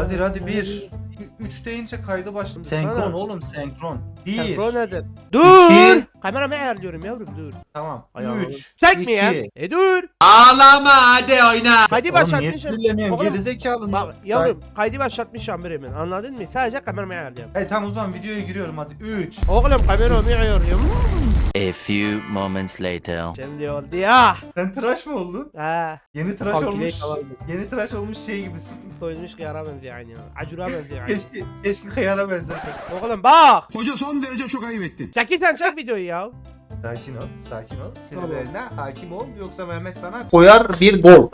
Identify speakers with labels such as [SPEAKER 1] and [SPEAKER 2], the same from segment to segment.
[SPEAKER 1] Hadi hadi 1. 3 deyince kaydı başladı. Senkron oğlum senkron. 1.
[SPEAKER 2] Senkron nedir? Dur!
[SPEAKER 1] İki.
[SPEAKER 2] Kameramı ayarlıyorum yavrum dur.
[SPEAKER 1] Tamam.
[SPEAKER 2] Ayağım.
[SPEAKER 1] 3.
[SPEAKER 2] Çekme ya. E dur.
[SPEAKER 3] Ağlama hadi oyna.
[SPEAKER 2] Kaydı
[SPEAKER 1] Oğlum niye
[SPEAKER 2] başlatmışım.
[SPEAKER 1] sinirleniyorsun? Gerizekalı.
[SPEAKER 2] Bak yavrum kaydı başlatmışım bir hemen anladın mı? Sadece kameramı ayarlıyorum.
[SPEAKER 1] Hey tamam o zaman videoya giriyorum hadi. 3.
[SPEAKER 2] Oğlum kameramı ayarlıyorum.
[SPEAKER 4] A few moments later.
[SPEAKER 2] Şimdi oldu ya.
[SPEAKER 1] Sen tıraş mı oldun?
[SPEAKER 2] Ha.
[SPEAKER 1] Yeni tıraş
[SPEAKER 2] Kalküle
[SPEAKER 1] olmuş.
[SPEAKER 2] falan.
[SPEAKER 1] Yeni tıraş olmuş şey gibisin.
[SPEAKER 2] Soyulmuş kıyara benziyor yani. Acura benziyor yani.
[SPEAKER 1] keşke keşke kıyana benzersen.
[SPEAKER 2] Oğlum bak.
[SPEAKER 3] Hoca son derece çok ayıp ettin.
[SPEAKER 2] Çekil sen çek videoyu ya.
[SPEAKER 1] Sakin ol, sakin ol. Sinirlerine hakim ol yoksa Mehmet sana koyar bir gol.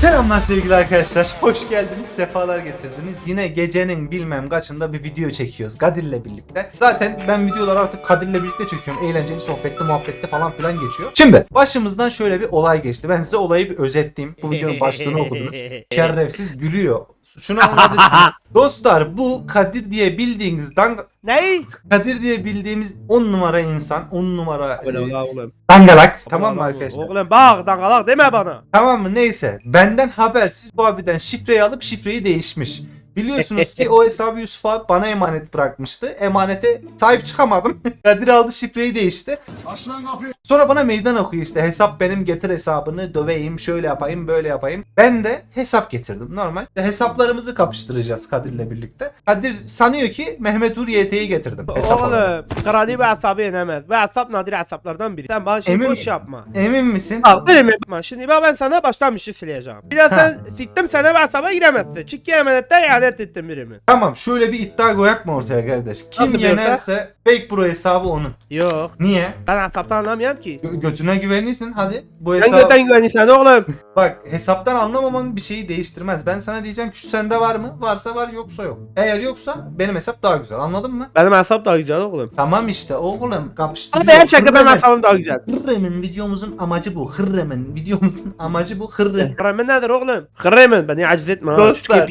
[SPEAKER 1] Selamlar sevgili arkadaşlar. Hoş geldiniz, sefalar getirdiniz. Yine gecenin bilmem kaçında bir video çekiyoruz Kadir'le birlikte. Zaten ben videoları artık Kadir'le birlikte çekiyorum. Eğlenceli sohbette, muhabbette falan filan geçiyor. Şimdi başımızdan şöyle bir olay geçti. Ben size olayı bir özetleyeyim. Bu videonun başlığını okudunuz. Şerefsiz gülüyor. Şunu anladık. Dostlar bu Kadir diye bildiğiniz dang
[SPEAKER 2] Ney?
[SPEAKER 1] Kadir diye bildiğimiz 10 numara insan, 10 numara e,
[SPEAKER 2] oğlum.
[SPEAKER 1] dangalak. Tamam mı arkadaşlar?
[SPEAKER 2] Oğlum bak dangalak deme bana.
[SPEAKER 1] Tamam mı? Neyse. Benden habersiz bu abiden şifreyi alıp şifreyi değişmiş. Biliyorsunuz ki o hesabı Yusuf abi bana emanet bırakmıştı. Emanete sahip çıkamadım. Kadir aldı şifreyi değişti.
[SPEAKER 3] Aslan kapıyı.
[SPEAKER 1] Sonra bana meydan okuyor işte hesap benim getir hesabını döveyim şöyle yapayım böyle yapayım. Ben de hesap getirdim normal. İşte hesaplarımızı kapıştıracağız Kadir'le birlikte. Kadir sanıyor ki Mehmet Uğur YT'yi getirdim. Hesap.
[SPEAKER 2] Oğlum kralı bir hesabı yenemez. Bu hesap nadir hesaplardan biri. Sen bana şimdi
[SPEAKER 1] Emin
[SPEAKER 2] boş
[SPEAKER 1] misin?
[SPEAKER 2] yapma.
[SPEAKER 1] Emin misin?
[SPEAKER 2] Al? Ama Şimdi bak ben sana baştan bir şey sileceğim. Bir de sen siktim sana bu hesaba giremezsin. Çünkü emanette ihanet ettin birimi.
[SPEAKER 1] Tamam şöyle bir iddia koyak mı ortaya kardeş? Kim
[SPEAKER 2] Nasıl bir
[SPEAKER 1] yenerse fake pro hesabı onun.
[SPEAKER 2] Yok.
[SPEAKER 1] Niye?
[SPEAKER 2] Ben hesaptan anlamıyorum ki.
[SPEAKER 1] Gö- götüne güvenlisin hadi. Bu
[SPEAKER 2] Sen
[SPEAKER 1] hesap
[SPEAKER 2] göten güveniysen oğlum.
[SPEAKER 1] bak hesaptan anlamaman bir şeyi değiştirmez. Ben sana diyeceğim ki şu sende var mı? Varsa var yoksa yok. Eğer yoksa benim hesap daha güzel. Anladın mı?
[SPEAKER 2] Benim hesap daha güzel oğlum.
[SPEAKER 1] Tamam işte oğlum kapıştırıyor.
[SPEAKER 2] benim şaka benim
[SPEAKER 1] Hırremen-
[SPEAKER 2] hesabım daha güzel.
[SPEAKER 1] Hırremen videomuzun amacı bu. Hırremen videomuzun amacı bu. Hırrem.
[SPEAKER 2] Kremen nedir oğlum? Kremen beni aciz etme ha.
[SPEAKER 1] Dostlar
[SPEAKER 2] Çıkıp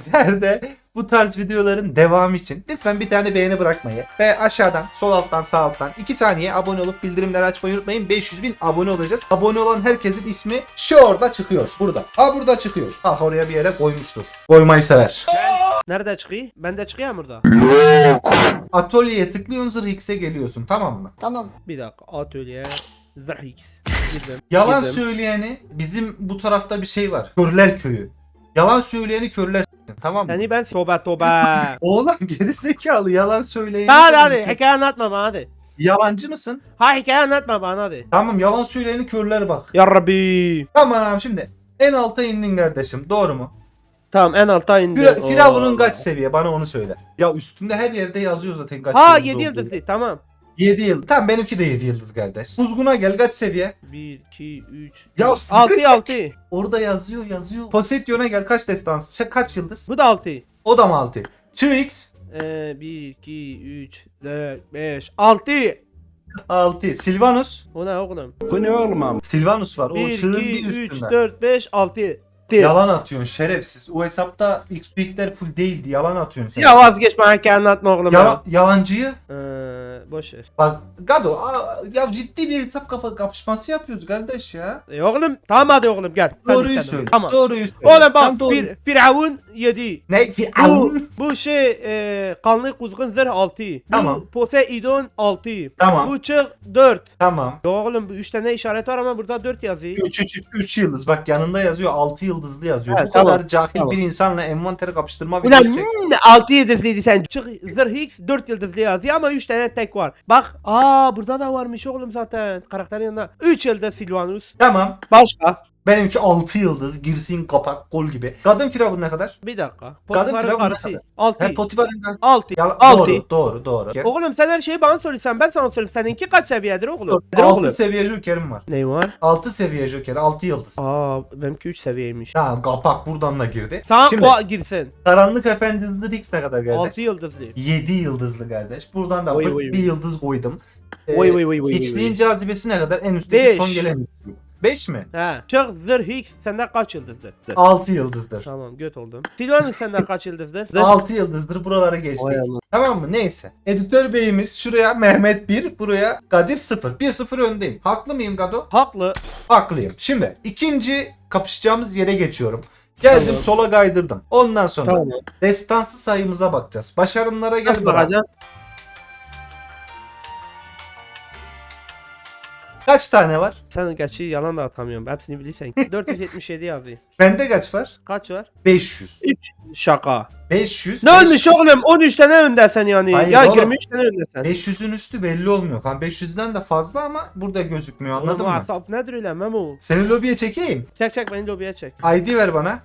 [SPEAKER 2] içe.
[SPEAKER 1] sizler de bu tarz videoların devamı için lütfen bir tane beğeni bırakmayı ve aşağıdan sol alttan sağ alttan 2 saniye abone olup bildirimleri açmayı unutmayın. 500 bin abone olacağız. Abone olan herkesin ismi şu orada çıkıyor. Burada. Ha burada çıkıyor. Ha oraya bir yere koymuştur. Koymayı sever.
[SPEAKER 2] Nerede çıkıyor? Bende çıkıyor mu burada?
[SPEAKER 1] Atölyeye tıklıyorsun zırh X'e geliyorsun tamam mı?
[SPEAKER 2] Bir dakika atölye. Zırhik. Girdim.
[SPEAKER 1] Yalan
[SPEAKER 2] girdim.
[SPEAKER 1] söyleyeni bizim bu tarafta bir şey var. Körler köyü. Yalan söyleyeni körler tamam mı?
[SPEAKER 2] Seni ben toba toba.
[SPEAKER 1] Oğlum gerizekalı yalan söyleyeni.
[SPEAKER 2] hadi hadi hikaye anlatma bana hadi.
[SPEAKER 1] Yalancı mısın?
[SPEAKER 2] Ha hikaye anlatma bana hadi.
[SPEAKER 1] Tamam yalan söyleyeni körler bak.
[SPEAKER 2] Ya Rabbi.
[SPEAKER 1] Tamam şimdi en alta indin kardeşim doğru mu?
[SPEAKER 2] Tamam en alta indim.
[SPEAKER 1] Fira- Firavun'un kaç seviye bana onu söyle. Ya üstünde her yerde yazıyor zaten kaç
[SPEAKER 2] Ha
[SPEAKER 1] yıldız
[SPEAKER 2] 7
[SPEAKER 1] olduğu.
[SPEAKER 2] yıldızlı tamam.
[SPEAKER 1] 7 yıl. Tamam benimki de 7 yıldız kardeş. Kuzguna gel kaç seviye?
[SPEAKER 2] 1, 2, 3,
[SPEAKER 1] Ya
[SPEAKER 2] 6 6.
[SPEAKER 1] Orada yazıyor yazıyor. Poseidon'a gel kaç destans? Şey, kaç yıldız?
[SPEAKER 2] Bu da 6.
[SPEAKER 1] O da mı 6? Çığ X
[SPEAKER 2] Ee, 1, 2, 3, 4, 5, 6.
[SPEAKER 1] 6. Silvanus.
[SPEAKER 2] O ne oğlum?
[SPEAKER 3] Bu ne oğlum abi?
[SPEAKER 1] Silvanus var. O
[SPEAKER 2] 1,
[SPEAKER 1] çığın
[SPEAKER 2] 2,
[SPEAKER 1] bir
[SPEAKER 2] 3,
[SPEAKER 1] üstünde.
[SPEAKER 2] 4, 5, 6.
[SPEAKER 1] Yalan atıyorsun şerefsiz. O hesapta X büyükler full değildi. Yalan atıyorsun sen.
[SPEAKER 2] Ya vazgeç bana hikaye anlatma oğlum. Ya.
[SPEAKER 1] yalancıyı
[SPEAKER 2] Ee, boş ver.
[SPEAKER 1] Bak Gado ya ciddi bir hesap kafa kapışması yapıyoruz kardeş ya.
[SPEAKER 2] E, oğlum tamam hadi oğlum gel. Hadi
[SPEAKER 1] Doğruyu
[SPEAKER 2] sen
[SPEAKER 1] söyle.
[SPEAKER 2] de. Tamam.
[SPEAKER 1] Doğruyu söyle.
[SPEAKER 2] Oğlum
[SPEAKER 1] Tam
[SPEAKER 2] bak
[SPEAKER 1] doğru-
[SPEAKER 2] Fir Firavun 7.
[SPEAKER 1] Ne?
[SPEAKER 2] Bu,
[SPEAKER 1] Firavun.
[SPEAKER 2] bu şey e, kanlı kuzgun zırh 6.
[SPEAKER 1] Tamam.
[SPEAKER 2] Bu Poseidon 6.
[SPEAKER 1] Tamam.
[SPEAKER 2] Bu çık 4.
[SPEAKER 1] Tamam.
[SPEAKER 2] Ya oğlum bu 3 tane işaret var ama burada 4 yazıyor.
[SPEAKER 1] 3 3 3 yıldız. Bak yanında yazıyor 6 yıldızlı yazıyor.
[SPEAKER 2] Evet,
[SPEAKER 1] Bu
[SPEAKER 2] tamam,
[SPEAKER 1] kadar cahil
[SPEAKER 2] tamam.
[SPEAKER 1] bir insanla envanteri kapıştırma
[SPEAKER 2] Ulan
[SPEAKER 1] videosu çek.
[SPEAKER 2] hmm, 6 yıldızlıydı sen. Çık zırh X 4 yıldızlı yazıyor ama 3 tane tek var. Bak aa burada da varmış oğlum zaten. Karakterin yanında. 3 yıldız Silvanus.
[SPEAKER 1] Tamam.
[SPEAKER 2] Başka.
[SPEAKER 1] Benimki 6 yıldız. Girsin kapak gol gibi. Kadın firavun ne kadar?
[SPEAKER 2] Bir dakika.
[SPEAKER 1] Kadın
[SPEAKER 2] Potifar'ın
[SPEAKER 1] Firavun ne
[SPEAKER 2] karısı.
[SPEAKER 1] kadar?
[SPEAKER 2] 6.
[SPEAKER 1] He Potifar'ın kadar.
[SPEAKER 2] 6. Altı.
[SPEAKER 1] Doğru doğru doğru.
[SPEAKER 2] Oğlum sen her şeyi bana soruyorsan ben sana sorayım. Seninki kaç seviyedir oğlum?
[SPEAKER 1] 6 seviye jokerim var.
[SPEAKER 2] Ne var?
[SPEAKER 1] 6 seviye joker 6 yıldız.
[SPEAKER 2] Aa benimki 3 seviyeymiş.
[SPEAKER 1] Ya kapak buradan da girdi.
[SPEAKER 2] Tamam
[SPEAKER 1] Şimdi
[SPEAKER 2] o girsin.
[SPEAKER 1] Karanlık Efendisi'nde X ne kadar
[SPEAKER 2] 6
[SPEAKER 1] kardeş?
[SPEAKER 2] yıldızlı.
[SPEAKER 1] 7 yıldızlı kardeş. Buradan da
[SPEAKER 2] Oy, oy, oy.
[SPEAKER 1] bir yıldız koydum. Ee,
[SPEAKER 2] Oy, oy, oy, oy,
[SPEAKER 1] Hiçliğin
[SPEAKER 2] oy.
[SPEAKER 1] cazibesi ne kadar? En üstteki
[SPEAKER 2] Beş.
[SPEAKER 1] son gelen. 5 mi?
[SPEAKER 2] He. Çık zırh X sende kaç yıldızdır?
[SPEAKER 1] 6 yıldızdır.
[SPEAKER 2] Tamam göt oldum. Silvanus sende kaç yıldızdır? Zırh-
[SPEAKER 1] 6 yıldızdır buralara geçtik. Tamam mı? Neyse. Editör beyimiz şuraya Mehmet 1, buraya Kadir 0. 1-0 öndeyim. Haklı mıyım Gado?
[SPEAKER 2] Haklı.
[SPEAKER 1] Haklıyım. Şimdi ikinci kapışacağımız yere geçiyorum. Geldim
[SPEAKER 2] Tamam.
[SPEAKER 1] sola kaydırdım. Ondan sonra
[SPEAKER 2] Tamam.
[SPEAKER 1] destansı sayımıza bakacağız. Başarımlara gel
[SPEAKER 2] Nasıl
[SPEAKER 1] bana. Kaç tane var?
[SPEAKER 2] Sen gerçi yalan da atamıyorum. Hepsini bilirsen. 477 yazıyor.
[SPEAKER 1] Bende kaç var?
[SPEAKER 2] Kaç var?
[SPEAKER 1] 500.
[SPEAKER 2] 3. Şaka.
[SPEAKER 1] 500.
[SPEAKER 2] Ne olmuş
[SPEAKER 1] 500.
[SPEAKER 2] oğlum? 13 tane öndesin yani.
[SPEAKER 1] Hayır
[SPEAKER 2] ya
[SPEAKER 1] oğlum.
[SPEAKER 2] 23 tane öndesin.
[SPEAKER 1] 500'ün üstü belli olmuyor. Kan 500'den de fazla ama burada gözükmüyor
[SPEAKER 2] Oğlum
[SPEAKER 1] anladın mı?
[SPEAKER 2] WhatsApp nedir öyle Memo?
[SPEAKER 1] Seni lobiye çekeyim.
[SPEAKER 2] Çek çek beni lobiye çek.
[SPEAKER 1] ID ver bana.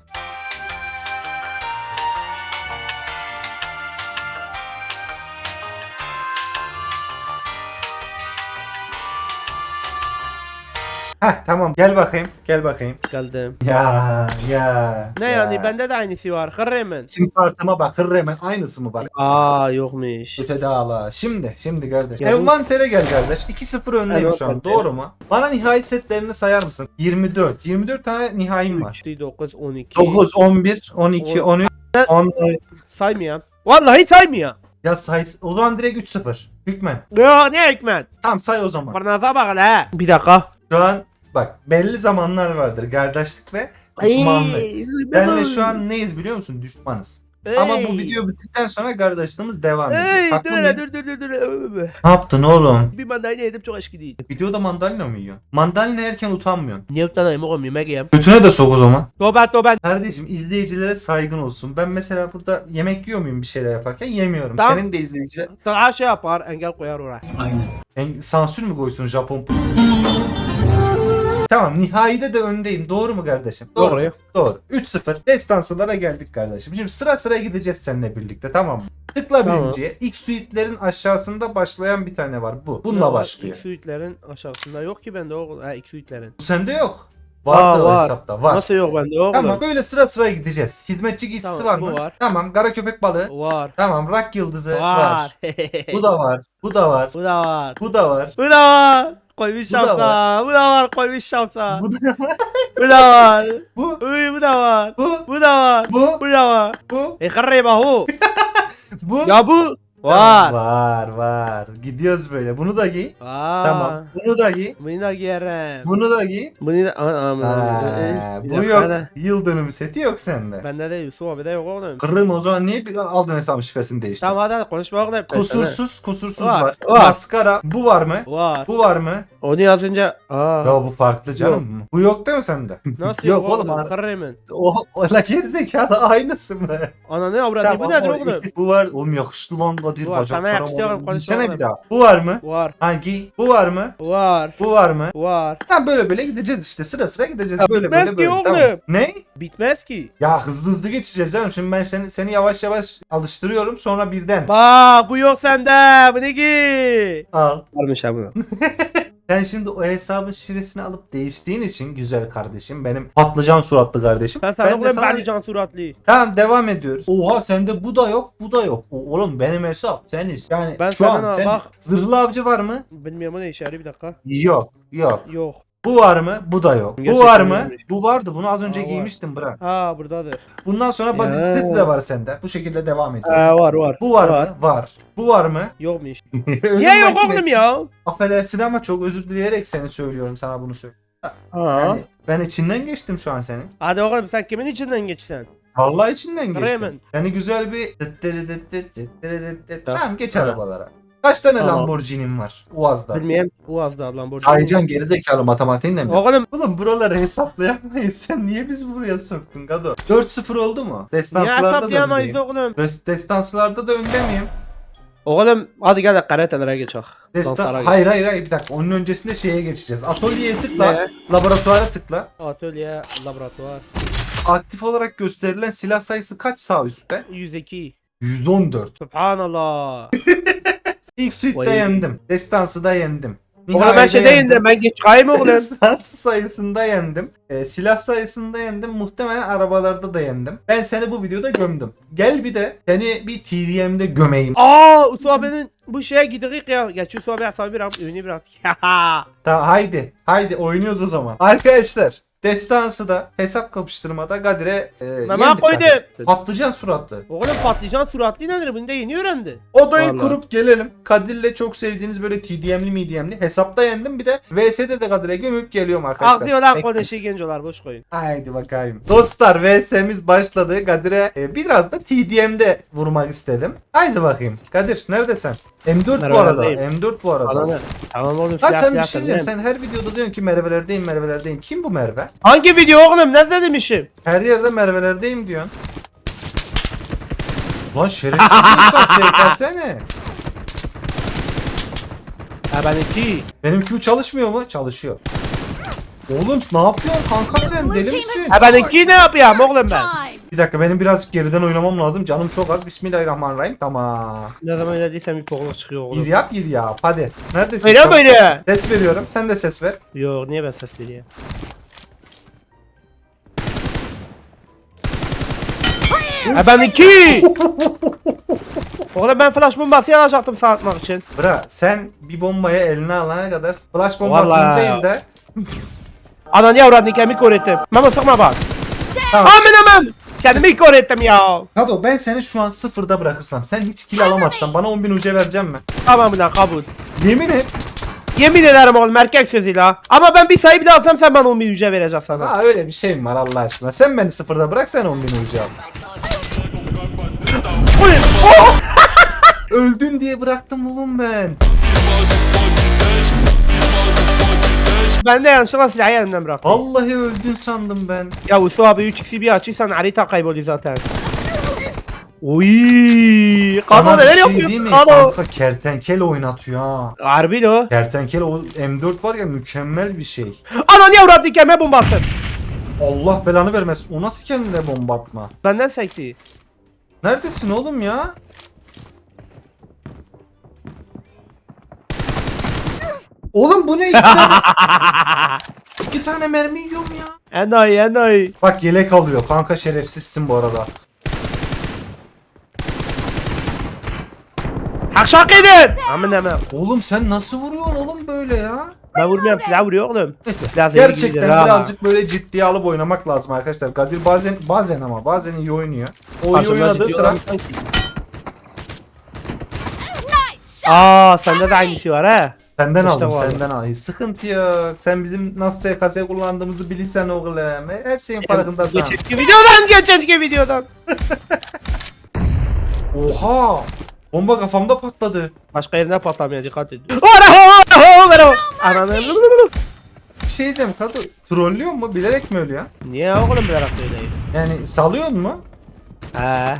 [SPEAKER 1] Heh tamam gel bakayım gel bakayım.
[SPEAKER 2] Geldim.
[SPEAKER 1] Ya ya.
[SPEAKER 2] Ne
[SPEAKER 1] ya.
[SPEAKER 2] yani bende de aynısı var. Kırremen.
[SPEAKER 1] Sim kartıma bak hemen aynısı mı var?
[SPEAKER 2] Aa yokmuş.
[SPEAKER 1] Öte dağla. Şimdi şimdi kardeş.
[SPEAKER 2] Ya
[SPEAKER 1] Envantere gel kardeş. 2-0 öndeyim şu an. Doğru mu? Bana nihai setlerini sayar mısın? 24. 24 tane nihaim var.
[SPEAKER 2] 3, 9, 12.
[SPEAKER 1] 9, 11, 12, 13, 10.
[SPEAKER 2] Saymıyor. Vallahi saymıyor.
[SPEAKER 1] Ya say. O zaman direkt 3-0. Hükmen.
[SPEAKER 2] Ya ne hükmen?
[SPEAKER 1] Tamam say o zaman.
[SPEAKER 2] Barnaza bak hele. Bir dakika.
[SPEAKER 1] Şu an bak belli zamanlar vardır. Kardeşlik ve düşmanlık. Benle şu an neyiz biliyor musun? Düşmanız. Ama bu video bittikten sonra kardeşliğimiz devam ediyor.
[SPEAKER 2] Ey dur dur dur dur dur.
[SPEAKER 1] Ne yaptın oğlum?
[SPEAKER 2] Bir mandalina yedim çok aşkı değil.
[SPEAKER 1] Videoda mandalina mı yiyorsun? Mandalina yerken utanmıyorsun.
[SPEAKER 2] Niye utanayım oğlum yemek yiyeyim.
[SPEAKER 1] Götüne de sok o zaman.
[SPEAKER 2] Toben toben.
[SPEAKER 1] Kardeşim izleyicilere saygın olsun. Ben mesela burada yemek yiyor muyum bir şeyler yaparken yemiyorum.
[SPEAKER 2] Tamam.
[SPEAKER 1] Senin de izleyiciler
[SPEAKER 2] Daha şey yapar engel koyar oraya.
[SPEAKER 1] En- sansür mü koysun Japon? Tamam nihayede de öndeyim. Doğru mu kardeşim?
[SPEAKER 2] Doğru ya.
[SPEAKER 1] Doğru. 3-0. Destansılara geldik kardeşim. Şimdi sıra sıra gideceğiz seninle birlikte tamam mı? Tıkla
[SPEAKER 2] Tamam.
[SPEAKER 1] birinciye. X suite'lerin aşağısında başlayan bir tane var. Bu. Bununla başlıyor.
[SPEAKER 2] İlk suitlerin aşağısında yok ki bende oğlum. Ha ilk suitlerin.
[SPEAKER 1] Bu sende yok. Vardı
[SPEAKER 2] Aa,
[SPEAKER 1] o
[SPEAKER 2] var.
[SPEAKER 1] hesapta. Var.
[SPEAKER 2] Nasıl yok bende oğlum?
[SPEAKER 1] Tamam böyle sıra sıra gideceğiz. Hizmetçi giysisi
[SPEAKER 2] Tamam,
[SPEAKER 1] var
[SPEAKER 2] bu
[SPEAKER 1] mı?
[SPEAKER 2] var.
[SPEAKER 1] Tamam. Kara köpek balığı.
[SPEAKER 2] Var.
[SPEAKER 1] Tamam. Rak yıldızı var.
[SPEAKER 2] Var.
[SPEAKER 1] Bu da var. Bu da var.
[SPEAKER 2] Bu da var.
[SPEAKER 1] Bu da var.
[SPEAKER 2] Bu da var. Koymuş
[SPEAKER 1] Bu da
[SPEAKER 2] şamsa. Bu da var koymuş şamsa.
[SPEAKER 1] Bu da var.
[SPEAKER 2] Bu da var.
[SPEAKER 1] Bu.
[SPEAKER 2] Uy bu da var.
[SPEAKER 1] Bu.
[SPEAKER 2] Bu da var.
[SPEAKER 1] Bu.
[SPEAKER 2] Bu da var.
[SPEAKER 1] Bu.
[SPEAKER 2] E karre bahu.
[SPEAKER 1] Bu.
[SPEAKER 2] Ya bu.
[SPEAKER 1] Tamam,
[SPEAKER 2] Var.
[SPEAKER 1] Var var. Gidiyoruz böyle. Bunu da giy.
[SPEAKER 2] Aa.
[SPEAKER 1] Tamam. Bunu da giy.
[SPEAKER 2] Bunu da giyerim.
[SPEAKER 1] Bunu da giy.
[SPEAKER 2] Bunu da... Aa, aa,
[SPEAKER 1] Ha, bu yok.
[SPEAKER 2] da.
[SPEAKER 1] Yıl dönümü seti yok sende.
[SPEAKER 2] Bende de Yusuf abi de yok oğlum.
[SPEAKER 1] Kırım o zaman niye aldın hesabın şifresini değiştirdin?
[SPEAKER 2] Tamam hadi konuşma oğlum.
[SPEAKER 1] Kusursuz, kusursuz
[SPEAKER 2] Var,
[SPEAKER 1] var.
[SPEAKER 2] var.
[SPEAKER 1] Maskara. Bu var mı?
[SPEAKER 2] Var.
[SPEAKER 1] Bu var mı?
[SPEAKER 2] Onu yazınca... Aa.
[SPEAKER 1] Ya bu farklı canım. Bu yok değil mi sende?
[SPEAKER 2] Nasıl
[SPEAKER 1] Yok
[SPEAKER 2] yok,
[SPEAKER 1] oğlum,
[SPEAKER 2] oğlum?
[SPEAKER 1] ar-
[SPEAKER 2] Karremin.
[SPEAKER 1] o, o la gerizekalı aynısı mı?
[SPEAKER 2] Ana ne avradı bu nedir oğlum?
[SPEAKER 1] Bu var. Oğlum yakıştı lan Kadir
[SPEAKER 2] Bu var, sana konuşma
[SPEAKER 1] Giysene bir daha. Bu var mı?
[SPEAKER 2] Var.
[SPEAKER 1] Hangi? Bu var mı?
[SPEAKER 2] Var.
[SPEAKER 1] Bu var mı?
[SPEAKER 2] Var.
[SPEAKER 1] Tamam böyle böyle gideceğiz işte sıra sıra gideceğiz
[SPEAKER 2] Ya
[SPEAKER 1] böyle
[SPEAKER 2] bitmez
[SPEAKER 1] böyle
[SPEAKER 2] ki
[SPEAKER 1] böyle.
[SPEAKER 2] oğlum.
[SPEAKER 1] Tamam. Ne?
[SPEAKER 2] Bitmez ki.
[SPEAKER 1] Ya hızlı hızlı geçeceğiz canım. Şimdi ben seni seni yavaş yavaş alıştırıyorum sonra birden
[SPEAKER 2] Bak bu yok sende. Bu ne ki?
[SPEAKER 1] al.
[SPEAKER 2] Varmış bunu.
[SPEAKER 1] Sen şimdi o hesabın şifresini alıp değiştiğin için güzel kardeşim benim patlıcan suratlı kardeşim.
[SPEAKER 2] Sen
[SPEAKER 1] ben
[SPEAKER 2] sana
[SPEAKER 1] de
[SPEAKER 2] ben
[SPEAKER 1] sana...
[SPEAKER 2] ben can suratlı.
[SPEAKER 1] Tamam devam ediyoruz. Oha sende bu da yok bu da yok. O- Oğlum benim hesap seniz. Yani
[SPEAKER 2] Ben
[SPEAKER 1] şu an
[SPEAKER 2] sana
[SPEAKER 1] sen
[SPEAKER 2] bak-
[SPEAKER 1] zırhlı avcı var mı?
[SPEAKER 2] Bilmiyorum ne yarıyor bir dakika.
[SPEAKER 1] Yok yok.
[SPEAKER 2] Yok.
[SPEAKER 1] Bu var mı? Bu da yok. Bu
[SPEAKER 2] Gerçekten
[SPEAKER 1] var mı?
[SPEAKER 2] yokmuş.
[SPEAKER 1] Bu vardı. Bunu az önce
[SPEAKER 2] Aa, var.
[SPEAKER 1] giymiştim bırak.
[SPEAKER 2] Ha buradadır.
[SPEAKER 1] Bundan sonra body
[SPEAKER 2] Ya.
[SPEAKER 1] seti de var sende. Bu şekilde devam ediyor.
[SPEAKER 2] Ha var var.
[SPEAKER 1] Bu var, mı? Var. Bu var mı?
[SPEAKER 2] Yokmuş.
[SPEAKER 1] Ölüm
[SPEAKER 2] Niye yok oğlum ya?
[SPEAKER 1] Affedersin ama çok özür dileyerek seni söylüyorum sana bunu.
[SPEAKER 2] Ha.
[SPEAKER 1] Yani ben içinden geçtim şu an senin.
[SPEAKER 2] Hadi oğlum sen kimin içinden geçsen?
[SPEAKER 1] Vallahi içinden geçtim.
[SPEAKER 2] Hemen.
[SPEAKER 1] Seni güzel bir.
[SPEAKER 2] Tamam.
[SPEAKER 1] Geç arabalara. Kaç tane
[SPEAKER 2] Tamam.
[SPEAKER 1] Lamborghini'm var Uaz'da?
[SPEAKER 2] Bilmiyorum. Bu az da Lamborghini.
[SPEAKER 1] Saycan gerizekalı matematiğin de mi?
[SPEAKER 2] Oğlum
[SPEAKER 1] Oğlum buraları hesaplayamayız. Sen niye bizi buraya soktun Gado? 4-0 oldu mu?
[SPEAKER 2] niye
[SPEAKER 1] Destanslarda da
[SPEAKER 2] hesaplayamayız
[SPEAKER 1] öndeyim.
[SPEAKER 2] oğlum?
[SPEAKER 1] Des- Destanslarda da önde miyim?
[SPEAKER 2] Oğlum hadi gel geçelim. Danslara
[SPEAKER 1] Destan...
[SPEAKER 2] geç.
[SPEAKER 1] Hayır hayır hayır bir dakika. Onun öncesinde şeye geçeceğiz. Atölyeye tıkla.
[SPEAKER 2] Ne?
[SPEAKER 1] Laboratuvara tıkla.
[SPEAKER 2] Atölye, laboratuvar.
[SPEAKER 1] Aktif olarak gösterilen silah sayısı kaç sağ üstte?
[SPEAKER 2] 102.
[SPEAKER 1] 114.
[SPEAKER 2] Subhanallah.
[SPEAKER 1] İlk suite'de
[SPEAKER 2] Vay.
[SPEAKER 1] yendim. Destansı da yendim.
[SPEAKER 2] oğlum ben şeyde
[SPEAKER 1] yendim.
[SPEAKER 2] ben geç kayım oğlum.
[SPEAKER 1] Destansı sayısında yendim. Ee, silah sayısında yendim. Muhtemelen arabalarda da yendim. Ben seni bu videoda gömdüm. Gel bir de seni bir TDM'de gömeyim.
[SPEAKER 2] Aa Usabe'nin bu şeye gidirik ya. Geç Usabe hesabı bir ünlü bırak.
[SPEAKER 1] Tamam haydi. Haydi oynuyoruz o zaman. Arkadaşlar Destansı da hesap kapıştırmada Kadir'e e,
[SPEAKER 2] Mama
[SPEAKER 1] yendik. Patlıcan suratlı.
[SPEAKER 2] Oğlum patlıcan suratlı nedir? Bunu da yeni öğrendi.
[SPEAKER 1] Odayı
[SPEAKER 2] Vallahi.
[SPEAKER 1] kurup gelelim. Kadir'le çok sevdiğiniz böyle TDM'li MDM'li hesapta yendim. Bir de VS'de de Kadir'e gömüp geliyorum arkadaşlar.
[SPEAKER 2] Aklıyorlar konuşuyor gencolar boş koyun.
[SPEAKER 1] Haydi bakayım. Dostlar VS'miz başladı. Kadir'e e, biraz da TDM'de vurmak istedim. Haydi bakayım. Kadir neredesin? M4 bu
[SPEAKER 2] Merhaba,
[SPEAKER 1] arada.
[SPEAKER 2] neredeyim?
[SPEAKER 1] M4 bu arada.
[SPEAKER 2] Ananı. Tamam oğlum
[SPEAKER 1] Ha sen bir şey diyeceğim.
[SPEAKER 2] sen.
[SPEAKER 1] Sen her videoda diyorsun ki Merve'lerdeyim Merve'lerdeyim. Kim bu Merve?
[SPEAKER 2] Hangi video oğlum? Ne demişim?
[SPEAKER 1] Her yerde Merve'lerdeyim diyorsun. Lan şerefsiz insan SKS'ne.
[SPEAKER 2] Ha ben iki.
[SPEAKER 1] Benim Q çalışmıyor mu? Çalışıyor. Oğlum ne yapıyorsun kanka sen deli misin?
[SPEAKER 2] Ha ben iki ne yapayım oğlum ben?
[SPEAKER 1] Bir dakika benim birazcık geriden oynamam lazım. Canım çok az. Bismillahirrahmanirrahim. Tamam.
[SPEAKER 2] Ne zaman öyle değilsem bir pokluk çıkıyor oğlum.
[SPEAKER 1] Gir yap gir yap. Hadi. Neredesin?
[SPEAKER 2] Öyle böyle.
[SPEAKER 1] Ses veriyorum. Sen de ses ver.
[SPEAKER 2] Yok niye ben ses veriyorum? Ha ben iki. Oğlum ben flash bombası alacaktım sağ atmak için.
[SPEAKER 1] Bra sen bir bombayı eline alana kadar flash bombasını
[SPEAKER 2] Vallahi.
[SPEAKER 1] değil de
[SPEAKER 2] Ananı yavradını kemik öğrettim. Mama sıkma bak.
[SPEAKER 1] Tamam.
[SPEAKER 2] Aman aman. Kendimi ilk öğrettim ya.
[SPEAKER 1] Kado ben seni şu an sıfırda bırakırsam sen hiç kill alamazsan bana 10.000 uca vereceğim mi?
[SPEAKER 2] Tamam lan kabul.
[SPEAKER 1] Yemin et.
[SPEAKER 2] Yemin ederim oğlum erkek sözüyle ha. Ama ben bir sayı bile alsam sen bana 10 bin yüce vereceksin sana.
[SPEAKER 1] Ha öyle bir şey mi var Allah aşkına? Sen beni sıfırda bırak sen 10.000 uca al.
[SPEAKER 2] Uy, oh!
[SPEAKER 1] Öldün diye bıraktım oğlum ben.
[SPEAKER 2] Ben de yanlışlıkla silahı elimden bıraktım.
[SPEAKER 1] Vallahi öldün sandım ben.
[SPEAKER 2] Ya Usu abi 3x'i bir açıysan harita kayboluyor zaten.
[SPEAKER 1] Sana bir
[SPEAKER 2] neler
[SPEAKER 1] şey
[SPEAKER 2] yapıyorsun Kado?
[SPEAKER 1] Kanka kertenkele oynatıyor ha.
[SPEAKER 2] Harbi lo.
[SPEAKER 1] Kertenkele o M4 var ya mükemmel bir şey.
[SPEAKER 2] Ananı yavradını keme bomba attın.
[SPEAKER 1] Allah belanı vermesin. O nasıl kendine bomba atma?
[SPEAKER 2] Benden sekti.
[SPEAKER 1] Neredesin oğlum ya? Oğlum bu ne? İki tane, iki tane mermi yiyorum ya.
[SPEAKER 2] Enayi enayi.
[SPEAKER 1] Bak yelek alıyor. Kanka şerefsizsin bu arada.
[SPEAKER 2] Hakşak edin. Aman aman.
[SPEAKER 1] Oğlum sen nasıl vuruyorsun oğlum böyle ya?
[SPEAKER 2] Ben vurmuyorum silah vuruyor oğlum.
[SPEAKER 1] Neyse. Gerçekten
[SPEAKER 2] ha.
[SPEAKER 1] birazcık böyle ciddiye alıp oynamak lazım arkadaşlar. Kadir bazen bazen ama bazen iyi oynuyor. O iyi oynadığı sıra.
[SPEAKER 2] Aa sende de aynısı var ha.
[SPEAKER 1] senden
[SPEAKER 2] İşte
[SPEAKER 1] aldım senden aldım. Sıkıntı yok. Sen bizim nasıl SKS kullandığımızı bilirsen oğlum. Her şeyin farkındasın.
[SPEAKER 2] Geçenki videodan geçenki videodan.
[SPEAKER 1] Oha! Bomba kafamda patladı.
[SPEAKER 2] Başka yerine patlamaya dikkat edin. Ora ora Ananı.
[SPEAKER 1] Bir şey diyeceğim Kadı. Trollüyor mu? Bilerek mi ölüyor?
[SPEAKER 2] Niye oğlum merak öyleyim?
[SPEAKER 1] Yani salıyor mu?
[SPEAKER 2] He.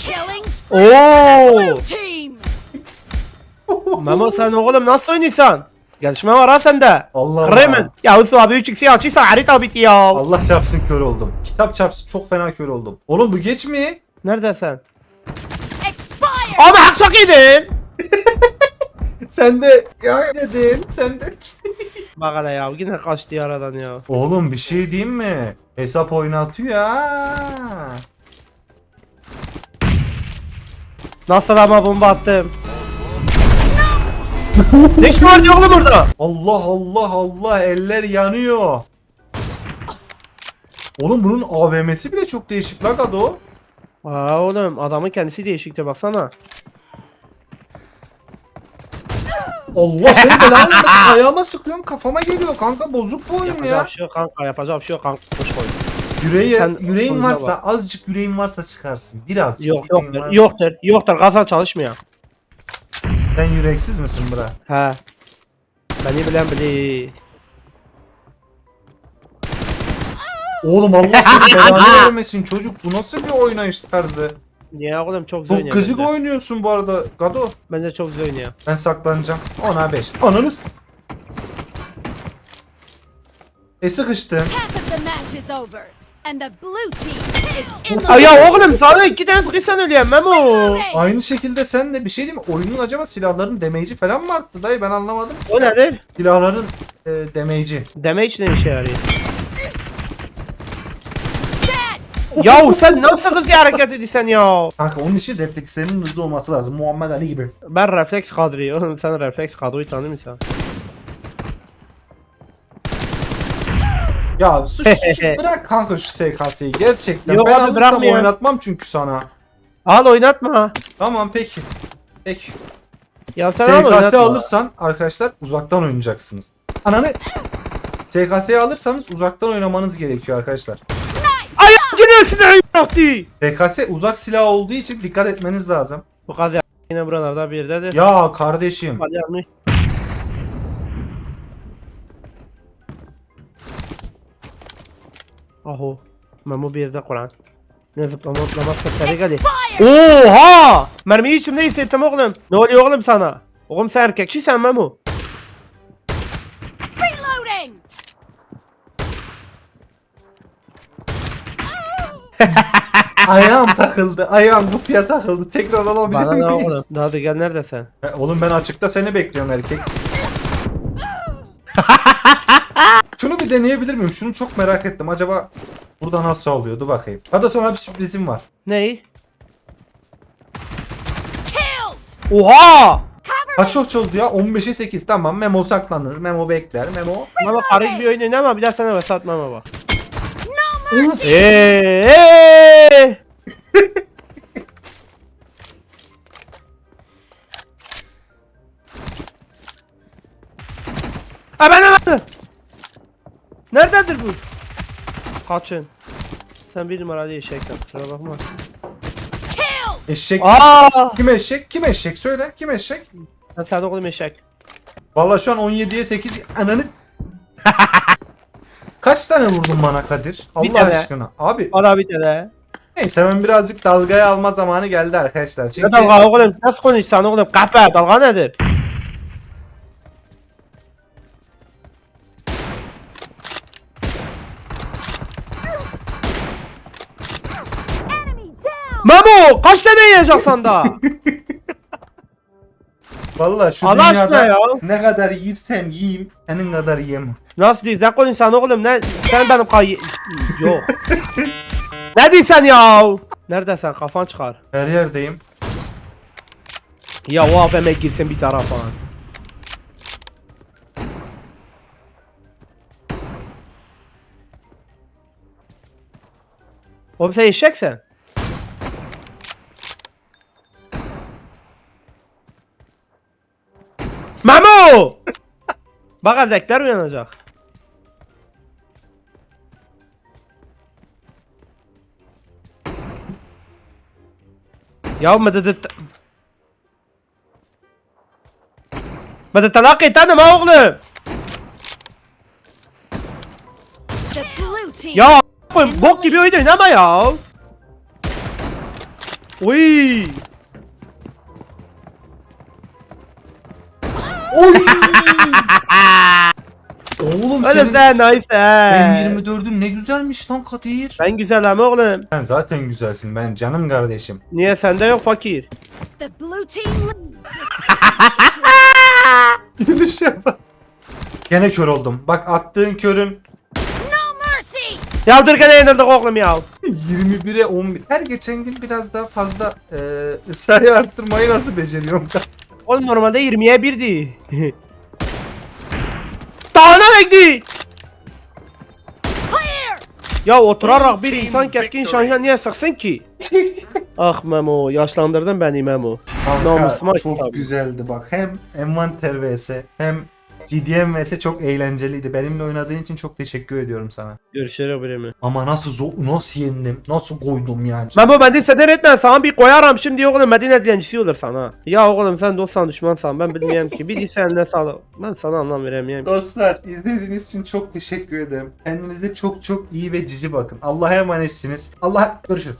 [SPEAKER 5] Killing
[SPEAKER 2] Oo.
[SPEAKER 5] blue team.
[SPEAKER 2] Memo sen oğlum nasıl oynuyorsun? Gelişme var ha sende.
[SPEAKER 1] Allah Allah.
[SPEAKER 2] Kremen. Ya Usu abi 3x'i açıysa harita bitti ya.
[SPEAKER 1] Allah çarpsın kör oldum. Kitap çarpsın çok fena kör oldum. Oğlum bu geç mi?
[SPEAKER 2] Nerede sen?
[SPEAKER 5] Expire.
[SPEAKER 2] Abi haksak yedin.
[SPEAKER 1] Sen de ya dedin. Sen de.
[SPEAKER 2] Bak hele ya yine kaçtı aradan ya.
[SPEAKER 1] Oğlum bir şey diyeyim mi? Hesap oynatıyor ha.
[SPEAKER 2] Nasıl ama bomba attım. ne iş var diyor oğlum burada?
[SPEAKER 1] Allah Allah Allah eller yanıyor. Oğlum bunun AVM'si bile çok değişik la Kado.
[SPEAKER 2] Aa oğlum adamın kendisi değişikti baksana.
[SPEAKER 1] Allah seni belanı vermesin. Ayağıma sıkıyorsun kafama geliyor kanka bozuk bu oyun
[SPEAKER 2] Yapacak
[SPEAKER 1] ya.
[SPEAKER 2] bir şey yok kanka yapacak bir şey yok kanka. Boş koy.
[SPEAKER 1] Yüreği,
[SPEAKER 2] Sen
[SPEAKER 1] yüreğin
[SPEAKER 2] oyuna
[SPEAKER 1] varsa azıcık yüreğin varsa çıkarsın. Birazcık.
[SPEAKER 2] Yok
[SPEAKER 1] yüreğin
[SPEAKER 2] yoktur
[SPEAKER 1] var.
[SPEAKER 2] yoktur yoktur kazan çalışmıyor.
[SPEAKER 1] Sen yüreksiz misin bra?
[SPEAKER 2] He. Beni bilen bili.
[SPEAKER 1] Oğlum Allah seni belanı vermesin çocuk. Bu nasıl bir oynayış tarzı?
[SPEAKER 2] Niye oğlum çok güzel
[SPEAKER 1] Çok
[SPEAKER 2] oynuyor bence.
[SPEAKER 1] oynuyorsun bu arada. Gado.
[SPEAKER 2] Bence çok güzel oynuyor.
[SPEAKER 1] Ben saklanacağım. 10'a 5. Ananız. E sıkıştım.
[SPEAKER 5] Half of the match is over, and the blue team is in the
[SPEAKER 2] Ay ya oğlum sana iki tane sıkıysan ölüyorum Memo.
[SPEAKER 1] Aynı şekilde sen de bir şey diyeyim mi? Oyunun acaba silahların damage'i falan mı arttı dayı ben anlamadım.
[SPEAKER 2] O nedir?
[SPEAKER 1] Silahların e, damage'i.
[SPEAKER 2] Damage ne işe yarıyor?
[SPEAKER 5] Dead.
[SPEAKER 2] ya sen nasıl hızlı hareket ediyorsun ya?
[SPEAKER 1] Kanka onun için reflekslerinin hızlı olması lazım. Muhammed Ali gibi.
[SPEAKER 2] Ben refleks kadroyu sen refleks kadroyu tanıyor musun?
[SPEAKER 1] Ya sus sus, bırak kanka şu SKS'yi gerçekten.
[SPEAKER 2] Yok
[SPEAKER 1] ben
[SPEAKER 2] abi,
[SPEAKER 1] alırsam
[SPEAKER 2] bırakmıyor.
[SPEAKER 1] oynatmam çünkü sana.
[SPEAKER 2] Al oynatma.
[SPEAKER 1] Tamam peki. Peki.
[SPEAKER 2] Ya sen al
[SPEAKER 1] SKS
[SPEAKER 2] oynatma.
[SPEAKER 1] alırsan arkadaşlar uzaktan oynayacaksınız. Ananı SKS'yi alırsanız uzaktan oynamanız gerekiyor arkadaşlar.
[SPEAKER 2] Üstüne bıraktı.
[SPEAKER 1] SKS uzak silah olduğu için dikkat etmeniz lazım.
[SPEAKER 2] Bu ya- yine buralarda bir yerdedir.
[SPEAKER 1] Ya kardeşim.
[SPEAKER 2] Hadi yanlış. Aho. Memo bir yerde Kur'an. Ne zıplama zıplama sesleri geldi. Oha! Mermiyi içimde hissettim oğlum. Ne oluyor oğlum sana? Oğlum sen erkekçi sen Memo.
[SPEAKER 1] Ayağım takıldı. Ayağım kutuya takıldı. Tekrar alabilir
[SPEAKER 2] Bana ne
[SPEAKER 1] miyiz?
[SPEAKER 2] oğlum? Hadi gel neredesin?
[SPEAKER 1] E, Oğlum ben açıkta seni bekliyorum erkek. Şunu bir deneyebilir miyim? Şunu çok merak ettim. Acaba burada nasıl oluyordu bakayım. Hadi sonra bir sürprizim var.
[SPEAKER 2] Ney?
[SPEAKER 5] Killed!
[SPEAKER 2] Oha!
[SPEAKER 1] Kaç ok oldu ya? 15'e 8. Tamam. Memo saklanır. Memo bekler. Memo.
[SPEAKER 2] Memo karı gibi oynuyor ama bir daha sana vesat Memo bak. Eee! Ha ben hemen. Nerededir bu? Kaçın. Sen bir numaralı eşekten kusura bakma.
[SPEAKER 1] Eşek.
[SPEAKER 2] Aa!
[SPEAKER 1] Kim eşek? Kim eşek? Söyle. Kim eşek?
[SPEAKER 2] Ben sen oğlum eşek.
[SPEAKER 1] Vallahi şu an 17'ye 8. Ananı. Kaç tane vurdun bana Kadir? Allah
[SPEAKER 2] tane.
[SPEAKER 1] aşkına. Abi
[SPEAKER 2] Ara bir tane.
[SPEAKER 1] neyse ben birazcık dalgaya alma zamanı geldi arkadaşlar. Çünkü
[SPEAKER 2] Ne dalga oğlum? Nasıl konuşsan oğlum? Kahpe dalga nedir? Memo kaç tane yiyeceksin daha?
[SPEAKER 1] Vallahi şu
[SPEAKER 2] Allah aşkına
[SPEAKER 1] dünyada
[SPEAKER 2] ya.
[SPEAKER 1] ne kadar yirsem yiyeyim senin kadar yiyemem.
[SPEAKER 2] Nasıl değil? Sen konuşsan oğlum ne? Sen benim kay... Yok. ne diyorsun ya? Neredesin? Kafan çıkar.
[SPEAKER 1] Her yerdeyim.
[SPEAKER 2] Ya o AVM girsin bir tarafa. Oğlum sen eşeksin. Memo! Bak azekler uyanacak. Ya mededet... Mededet talaki tanım oğlum.
[SPEAKER 5] Blue team
[SPEAKER 2] Ya bok gibi oyun oynama ya. Uy.
[SPEAKER 1] Oy! Oğlum
[SPEAKER 2] Öyle
[SPEAKER 1] senin
[SPEAKER 2] sen nice.
[SPEAKER 1] M24'ün ne güzelmiş lan Kadir.
[SPEAKER 2] Ben güzel ama oğlum.
[SPEAKER 1] Sen zaten güzelsin ben canım kardeşim.
[SPEAKER 2] Niye sende yok fakir?
[SPEAKER 5] The blue team
[SPEAKER 1] Gülüşe bak. Gene kör oldum. Bak attığın körün
[SPEAKER 5] No mercy!
[SPEAKER 2] Ya dur gene yenildik oğlum ya.
[SPEAKER 1] 21'e 11. Her geçen gün biraz daha fazla e, sayı arttırmayı nasıl beceriyorum?
[SPEAKER 2] Oğlum normalde 20'ye 1'di. Daha ne bekli? Ya oturarak bir insan keskin şahına niye sıksın ki? ah Memo yaşlandırdın beni Memo.
[SPEAKER 1] Kanka
[SPEAKER 2] Namusuma
[SPEAKER 1] çok güzeldi bak. Hem envanter vs hem DDM vs çok eğlenceliydi. Benimle oynadığın için çok teşekkür ediyorum sana.
[SPEAKER 2] Görüşürüz birimi.
[SPEAKER 1] Ama nasıl zo- nasıl yendim? Nasıl koydum yani?
[SPEAKER 2] Memo beni seder etme sana bir koyarım şimdi oğlum Medine dilencisi olur sana. Ya oğlum sen dostsan düşmansan ben bilmiyorum ki. Bir sen ne sağlık. Ben sana anlam veremiyorum.
[SPEAKER 1] Dostlar izlediğiniz için çok teşekkür ederim. Kendinize çok çok iyi ve cici bakın. Allah'a emanetsiniz. Allah görüşürüz.